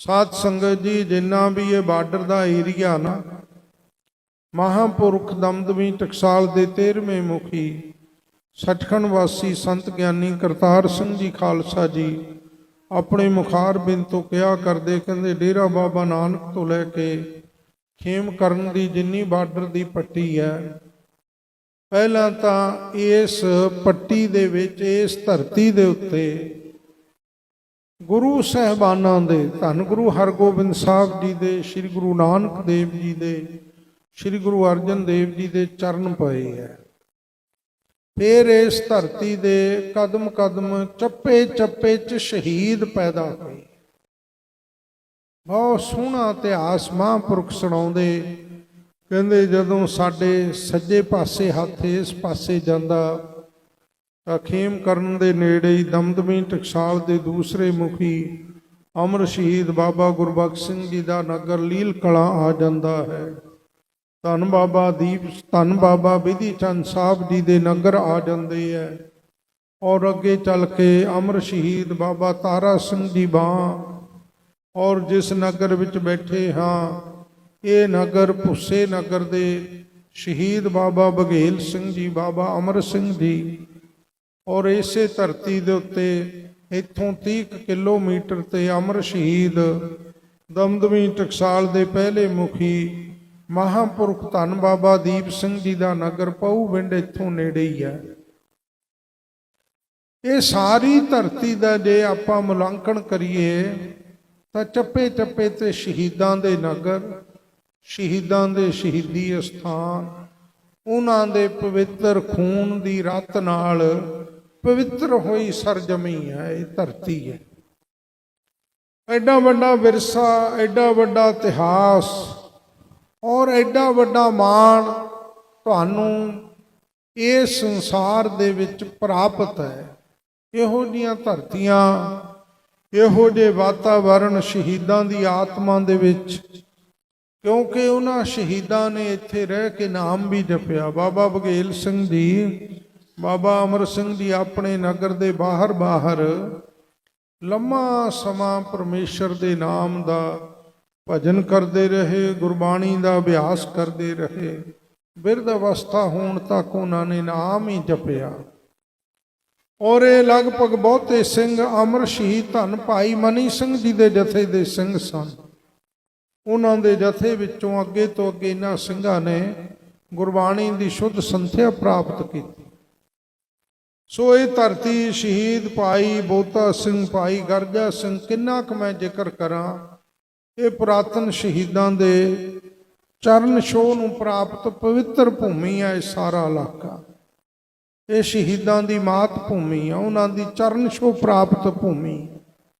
ਸਾਧ ਸੰਗਤ ਜੀ, ਜਿੰਨਾ ਵੀ ਇਹ ਬਾਰਡਰ ਦਾ ਏਰੀਆ ਨਾ, ਮਹਾਪੁਰਖ ਦਮਦਮੀ ਟਕਸਾਲ ਦੇ 13ਵੇਂ ਮੁਖੀ ਸੱਚਖੰਡ ਵਾਸੀ ਸੰਤ ਗਿਆਨੀ ਕਰਤਾਰ ਸਿੰਘ ਜੀ ਖਾਲਸਾ ਜੀ, ਆਪਣੇ ਮੁਖਾਰ ਬਿੰਦ ਤੋਂ ਕਿਹਾ ਕਰਦੇ, ਕਹਿੰਦੇ, ਡੇਰਾ ਬਾਬਾ ਨਾਨਕ ਤੋਂ ਲੈ ਕੇ ਖੇਮ ਕਰਨ ਦੀ ਜਿੰਨੀ ਬਾਰਡਰ ਦੀ ਪੱਟੀ ਹੈ, ਪਹਿਲਾਂ ਤਾਂ ਇਸ ਪੱਟੀ ਦੇ ਵਿੱਚ, ਇਸ ਧਰਤੀ ਦੇ ਉੱਤੇ ਗੁਰੂ ਸਹਿਬਾਨਾਂ ਦੇ, ਧੰਨ ਗੁਰੂ ਹਰਗੋਬਿੰਦ ਸਾਹਿਬ ਜੀ ਦੇ, ਸ੍ਰੀ ਗੁਰੂ ਨਾਨਕ ਦੇਵ ਜੀ ਦੇ, ਸ੍ਰੀ ਗੁਰੂ ਅਰਜਨ ਦੇਵ ਜੀ ਦੇ ਚਰਨ ਪਏ ਹੈ। ਫਿਰ ਇਸ ਧਰਤੀ ਦੇ ਕਦਮ ਕਦਮ ਚੱਪੇ ਚੱਪੇ ਚ ਸ਼ਹੀਦ ਪੈਦਾ ਹੋਏ। ਬਹੁਤ ਸੋਹਣਾ ਇਤਿਹਾਸ ਮਹਾਂਪੁਰਖ ਸੁਣਾਉਂਦੇ। ਕਹਿੰਦੇ ਜਦੋਂ ਸਾਡੇ ਸੱਜੇ ਪਾਸੇ ਹੱਥ ਇਸ ਪਾਸੇ ਜਾਂਦਾ ਅਖੀਮ ਕਰਨ ਦੇ ਨੇੜੇ ਹੀ ਦਮਦਮੀ ਟਕਸਾਲ ਦੇ ਦੂਸਰੇ ਮੁਖੀ ਅਮਰ ਸ਼ਹੀਦ ਬਾਬਾ ਗੁਰਬਖਸ਼ ਸਿੰਘ ਜੀ ਦਾ ਨਗਰ ਲੀਲ ਕਲਾਂ ਆ ਜਾਂਦਾ ਹੈ। ਧੰਨ ਬਾਬਾ ਦੀਪ, ਧੰਨ ਬਾਬਾ ਵਿਧੀ ਚੰਦ ਸਾਹਿਬ ਜੀ ਦੇ ਨਗਰ ਆ ਜਾਂਦੇ ਹੈ। ਔਰ ਅੱਗੇ ਚੱਲ ਕੇ ਅਮਰ ਸ਼ਹੀਦ ਬਾਬਾ ਤਾਰਾ ਸਿੰਘ ਜੀ ਬਾਂ ਔਰ ਜਿਸ ਨਗਰ ਵਿੱਚ ਬੈਠੇ ਹਾਂ, ਇਹ ਨਗਰ ਭੁੱਸੇ ਨਗਰ ਦੇ ਸ਼ਹੀਦ ਬਾਬਾ ਬਘੇਲ ਸਿੰਘ ਜੀ, ਬਾਬਾ ਅਮਰ ਸਿੰਘ ਜੀ ਔਰ ਇਸੇ ਧਰਤੀ ਦੇ ਉੱਤੇ ਇੱਥੋਂ 30 ਕੁ ਕਿਲੋਮੀਟਰ ਤੇ ਅਮਰ ਸ਼ਹੀਦ ਦਮਦਮੀ ਟਕਸਾਲ ਦੇ ਪਹਿਲੇ ਮੁਖੀ ਮਹਾਪੁਰਖ ਧੰਨ ਬਾਬਾ ਦੀਪ ਸਿੰਘ ਜੀ ਦਾ ਨਗਰ ਪਉ ਪਿੰਡ ਇੱਥੋਂ ਨੇੜੇ ਹੀ ਹੈ। ਇਹ ਸਾਰੀ ਧਰਤੀ ਦਾ ਜੇ ਆਪਾਂ ਮੁਲਾਂਕਣ ਕਰੀਏ ਤਾਂ ਚੱਪੇ ਚੱਪੇ ਤੇ ਸ਼ਹੀਦਾਂ ਦੇ ਨਗਰ, ਸ਼ਹੀਦਾਂ ਦੇ ਸ਼ਹੀਦੀ ਅਸਥਾਨ, ਉਹਨਾਂ ਦੇ ਪਵਿੱਤਰ ਖੂਨ ਦੀ ਰਤ ਨਾਲ ਪਵਿੱਤਰ ਹੋਈ ਸਰਜਮੀ ਹੈ, ਇਹ ਧਰਤੀ ਹੈ। ਐਡਾ ਵੱਡਾ ਵਿਰਸਾ, ਐਡਾ ਵੱਡਾ ਇਤਿਹਾਸ ਔਰ ਐਡਾ ਵੱਡਾ ਮਾਣ ਤੁਹਾਨੂੰ ਇਸ ਸੰਸਾਰ ਦੇ ਵਿੱਚ ਪ੍ਰਾਪਤ ਹੈ। ਇਹੋ ਜੀਆਂ ਧਰਤੀਆਂ, ਇਹੋ ਜਿਹੇ ਵਾਤਾਵਰਣ ਸ਼ਹੀਦਾਂ ਦੀ ਆਤਮਾ ਦੇ ਵਿੱਚ, ਕਿਉਂਕਿ ਉਹਨਾਂ ਸ਼ਹੀਦਾਂ ਨੇ ਇੱਥੇ ਰਹਿ ਕੇ ਨਾਮ ਵੀ ਜਪਿਆ। ਬਾਬਾ ਬਘੇਲ ਸਿੰਘ ਜੀ ਬਾਬਾ ਅਮਰ ਸਿੰਘ ਜੀ ਆਪਣੇ ਨਗਰ ਦੇ ਬਾਹਰ ਬਾਹਰ ਲੰਮਾ ਸਮਾਂ ਪਰਮੇਸ਼ਰ ਦੇ ਨਾਮ ਦਾ ਭਜਨ ਕਰਦੇ ਰਹੇ, ਗੁਰਬਾਣੀ ਦਾ ਅਭਿਆਸ ਕਰਦੇ ਰਹੇ। ਬਿਰਧ ਅਵਸਥਾ ਹੋਣ ਤੱਕ ਉਹਨਾਂ ਨੇ ਨਾਮ ਹੀ ਜਪਿਆ। ਔਰ ਇਹ ਲਗਭਗ ਬਹੁਤੇ ਸਿੰਘ ਅਮਰ ਸ਼ਹੀਦ ਧੰਨ ਭਾਈ ਮਨੀ ਸਿੰਘ ਜੀ ਦੇ ਜਥੇ ਦੇ ਸਿੰਘ ਸਨ। ਉਹਨਾਂ ਦੇ ਜਥੇ ਵਿੱਚੋਂ ਅੱਗੇ ਤੋਂ ਅੱਗੇ ਇਹਨਾਂ ਸਿੰਘਾਂ ਨੇ ਗੁਰਬਾਣੀ ਦੀ ਸ਼ੁੱਧ ਸੰਥਿਆ ਪ੍ਰਾਪਤ ਕੀਤੀ। ਸੋ ਇਹ ਧਰਤੀ ਸ਼ਹੀਦ ਭਾਈ ਬੋਤਾ ਸਿੰਘ ਭਾਈ ਗਰਜਾ ਸਿੰਘ, ਕਿੰਨਾ ਕੁ ਮੈਂ ਜ਼ਿਕਰ ਕਰਾਂ, ਇਹ ਪੁਰਾਤਨ ਸ਼ਹੀਦਾਂ ਦੇ ਚਰਨ ਛੋਹ ਨੂੰ ਪ੍ਰਾਪਤ ਪਵਿੱਤਰ ਭੂਮੀ ਹੈ ਇਹ ਸਾਰਾ ਇਲਾਕਾ। ਇਹ ਸ਼ਹੀਦਾਂ ਦੀ ਮਾਤ ਭੂਮੀ ਆ, ਉਹਨਾਂ ਦੀ ਚਰਨ ਛੋਹ ਪ੍ਰਾਪਤ ਭੂਮੀ।